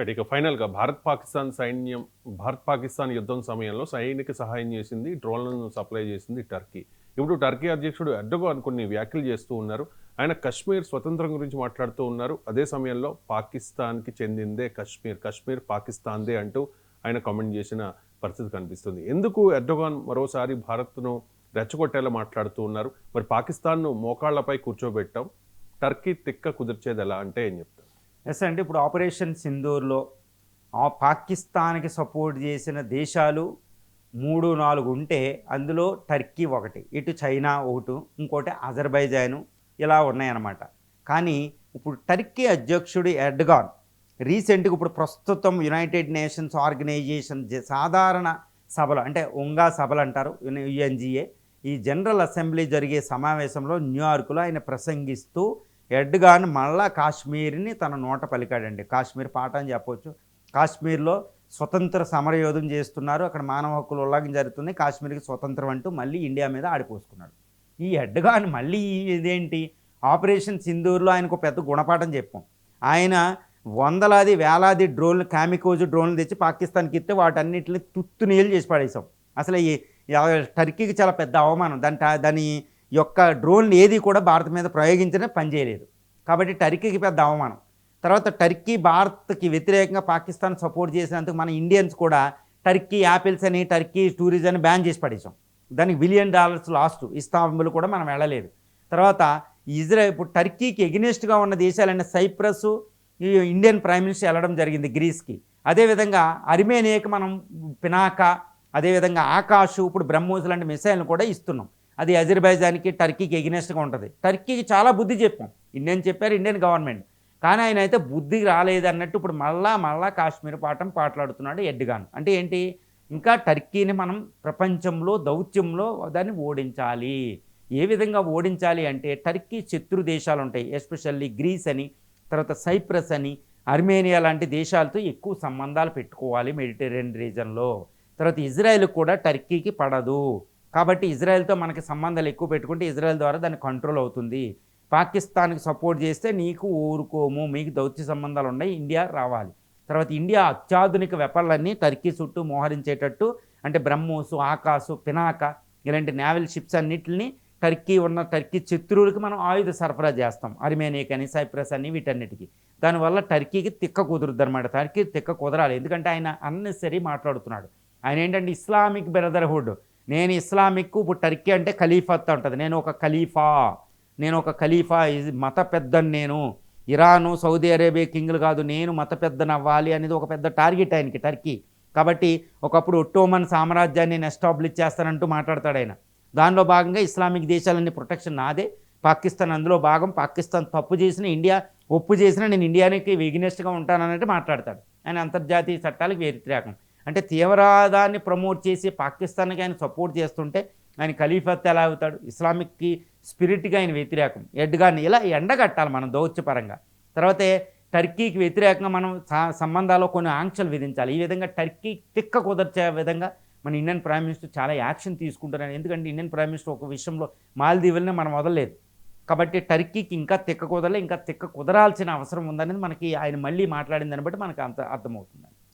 Right ఇక ఫైనల్గా భారత్ పాకిస్తాన్ సైన్యం భారత్ పాకిస్తాన్ యుద్ధం సమయంలో సైనిక సహాయం చేసింది డ్రోన్లను సప్లై చేసింది టర్కీ. ఇప్పుడు టర్కీ అధ్యక్షుడు ఎర్డోగాన్ కొన్ని వ్యాఖ్యలు చేస్తూ ఉన్నారు. ఆయన కశ్మీర్ స్వతంత్రం గురించి మాట్లాడుతూ ఉన్నారు. అదే సమయంలో పాకిస్తాన్కి చెందిందే కశ్మీర్ కశ్మీర్ పాకిస్తాన్దే అంటూ ఆయన కామెంట్ చేసిన పరిస్థితి కనిపిస్తుంది. ఎందుకు ఎర్డోగాన్ మరోసారి భారత్ను రెచ్చగొట్టేలా మాట్లాడుతూ ఉన్నారు? మరి పాకిస్తాన్ను మోకాళ్ళపై కూర్చోబెట్టాం. టర్కీ తిక్క కుదిర్చేది ఎలా అంటే ఏం చెప్తారు? ఎస్ అంటే ఇప్పుడు ఆపరేషన్ సింధూర్లో ఆ పాకిస్తాన్కి సపోర్ట్ చేసిన దేశాలు మూడు నాలుగు ఉంటే అందులో టర్కీ ఒకటి ఇటు చైనా ఒకటి ఇంకోటి అజర్బైజాను ఇలా ఉన్నాయన్నమాట. కానీ ఇప్పుడు టర్కీ అధ్యక్షుడు ఎడ్గాన్ రీసెంట్గా ఇప్పుడు ప్రస్తుతం యునైటెడ్ నేషన్స్ ఆర్గనైజేషన్ సాధారణ సభలు అంటే ఉంగా సభలు అంటారు యుఎన్జిఏ. ఈ జనరల్ అసెంబ్లీ జరిగే సమావేశంలో న్యూయార్క్లో ఆయన ప్రసంగిస్తూ ఎడ్గాన్ మళ్ళా కాశ్మీర్ని తన నోట పలికాడండి. కాశ్మీర్ పాట అని చెప్పవచ్చు కాశ్మీర్లో స్వతంత్ర సమరయోధం చేస్తున్నారు. అక్కడ మానవ హక్కులు ఉల్లంఘన జరుగుతుంది. కాశ్మీర్కి స్వతంత్రం అంటూ మళ్ళీ ఇండియా మీద ఆడిపోసుకున్నాడు. ఈ ఎడ్గాన్ మళ్ళీ ఇదేంటి? ఆపరేషన్ సింధూర్లో ఆయనకు పెద్ద గుణపాఠం చెప్పాం. ఆయన వందలాది వేలాది డ్రోన్లు కామికోజు డ్రోన్లు తెచ్చి పాకిస్తాన్కి ఇస్తే వాటన్నిటిని తుత్తు నీళ్ళు చేసి పడేసాం అసలు ఈ టర్కీకి చాలా పెద్ద అవమానం. దాని దాని యొక్క డ్రోన్లు ఏది కూడా భారత్ మీద ప్రయోగించిన పనిచేయలేదు కాబట్టి టర్కీకి పెద్ద అవమానం. తర్వాత టర్కీ భారత్కి వ్యతిరేకంగా పాకిస్తాన్ సపోర్ట్ చేసినందుకు మన ఇండియన్స్ కూడా టర్కీ యాపిల్స్ అని టర్కీ టూరిజం అని బ్యాన్ చేసి పడేసాం దానికి బిలియన్ డాలర్స్ లాస్ట్ ఇస్తాంబుల్ కూడా మనం వెళ్ళలేదు. తర్వాత ఇజ్రాయెల్ ఇప్పుడు టర్కీకి ఎగ్నెస్ట్గా ఉన్న దేశాలైన సైప్రస్ ఈ ఇండియన్ ప్రైమ్ మినిస్టర్ వెళ్ళడం జరిగింది గ్రీస్కి. అదేవిధంగా అరిమేనియాకి మనం పినాక అదేవిధంగా ఆకాశు ఇప్పుడు బ్రహ్మోస్ లాంటి మిసైల్ని కూడా ఇస్తున్నాం. అది అజర్బైజాన్కి టర్కీకి ఎగ్నెస్ట్గా ఉంటుంది. టర్కీకి చాలా బుద్ధి చెప్పాం. ఇండియన్ చెప్పారు ఇండియన్ గవర్నమెంట్. కానీ ఆయన అయితే బుద్ధి రాలేదు అన్నట్టు ఇప్పుడు మళ్ళా మళ్ళా కాశ్మీర్ పాఠం పాటలాడుతున్నాడు ఎడ్గాన్ అంటే ఏంటి? ఇంకా టర్కీని మనం ప్రపంచంలో దౌత్యంలో దాన్ని ఓడించాలి. ఏ విధంగా ఓడించాలి అంటే టర్కీ శత్రు దేశాలు ఉంటాయి. ఎస్పెషల్లీ గ్రీస్ అని తర్వాత సైప్రస్ అని అర్మేనియా లాంటి దేశాలతో ఎక్కువ సంబంధాలు పెట్టుకోవాలి మెడిటరేనియన్ రీజన్లో. తర్వాత ఇజ్రాయెల్ కూడా టర్కీకి పడదు. కాబట్టి ఇజ్రాయెల్తో మనకి సంబంధాలు ఎక్కువ పెట్టుకుంటే ఇజ్రాయెల్ ద్వారా దాన్ని కంట్రోల్ అవుతుంది. పాకిస్తాన్కి సపోర్ట్ చేస్తే నీకు ఊరుకోము మీకు దౌత్య సంబంధాలు ఉన్నాయి ఇండియా రావాలి. తర్వాత ఇండియా అత్యాధునిక వెపన్లన్నీ టర్కీ చుట్టూ మోహరించేటట్టు అంటే బ్రహ్మోసు ఆకాశు పినాక ఇలాంటి నేవల్ షిప్స్ అన్నిటిని టర్కీ ఉన్న టర్కీ శత్రువులకి మనం ఆయుధ సరఫరా చేస్తాం. అర్మేనియా అని సైప్రస్ అని వీటన్నిటికీ. దానివల్ల టర్కీకి తిక్క కుదురుద్ది అనమాట టర్కీ తిక్క కుదరాలి. ఎందుకంటే ఆయన అన్నెసరీ మాట్లాడుతున్నాడు. ఆయన ఏంటంటే ఇస్లామిక్ బ్రదర్హుడ్ నేను ఇస్లామిక్ ఇప్పుడు టర్కీ అంటే ఖలీఫత్ ఉంటుంది. నేను ఒక ఖలీఫా నేను ఒక ఖలీఫా మత పెద్దని నేను. ఇరాను సౌదీ అరేబియా కింగ్లు కాదు నేను మత పెద్దని అవ్వాలి అనేది ఒక పెద్ద టార్గెట్ ఆయనకి టర్కీ. కాబట్టి ఒకప్పుడు ఒట్టోమన్ సామ్రాజ్యాన్ని నేను ఎస్టాబ్లిష్ చేస్తానంటూ మాట్లాడతాడు ఆయన. దానిలో భాగంగా ఇస్లామిక్ దేశాలన్నీ ప్రొటెక్షన్ నాదే. పాకిస్తాన్ అందులో భాగం. పాకిస్తాన్ తప్పు చేసిన ఇండియా ఒప్పు చేసినా నేను ఇండియానికి వెగినెస్ట్గా ఉంటానన్నట్టు మాట్లాడతాడు. ఆయన అంతర్జాతీయ చట్టాలకు వ్యతిరేకం అంటే తీవ్రవాదాన్ని ప్రమోట్ చేసి పాకిస్తాన్కి ఆయన సపోర్ట్ చేస్తుంటే ఆయన ఖలీఫత్ ఎలా అవుతాడు? ఇస్లామిక్కి స్పిరిట్గా ఆయన వ్యతిరేకం. ఎడ్గాని ఇలా ఎండగట్టాలి మనం దౌత్యపరంగా. తర్వాతే టర్కీకి వ్యతిరేకంగా మనం సంబంధాల్లో కొన్ని ఆంక్షలు విధించాలి. ఈ విధంగా టర్కీ తిక్క కుదర్చే విధంగా మన ఇండియన్ ప్రైమ్ మినిస్టర్ చాలా యాక్షన్ తీసుకుంటున్నాను ఎందుకంటే ఇండియన్ ప్రైమ్ మినిస్టర్ ఒక విషయంలో మాల్దీవుల్ని మనం వదలలేదు. కాబట్టి టర్కీకి ఇంకా తిక్క కుదరలే ఇంకా తిక్క కుదరాల్సిన అవసరం ఉందనేది మనకి ఆయన మళ్ళీ మాట్లాడిన దాన్ని బట్టి మనకు అంత అర్థమవుతుంది.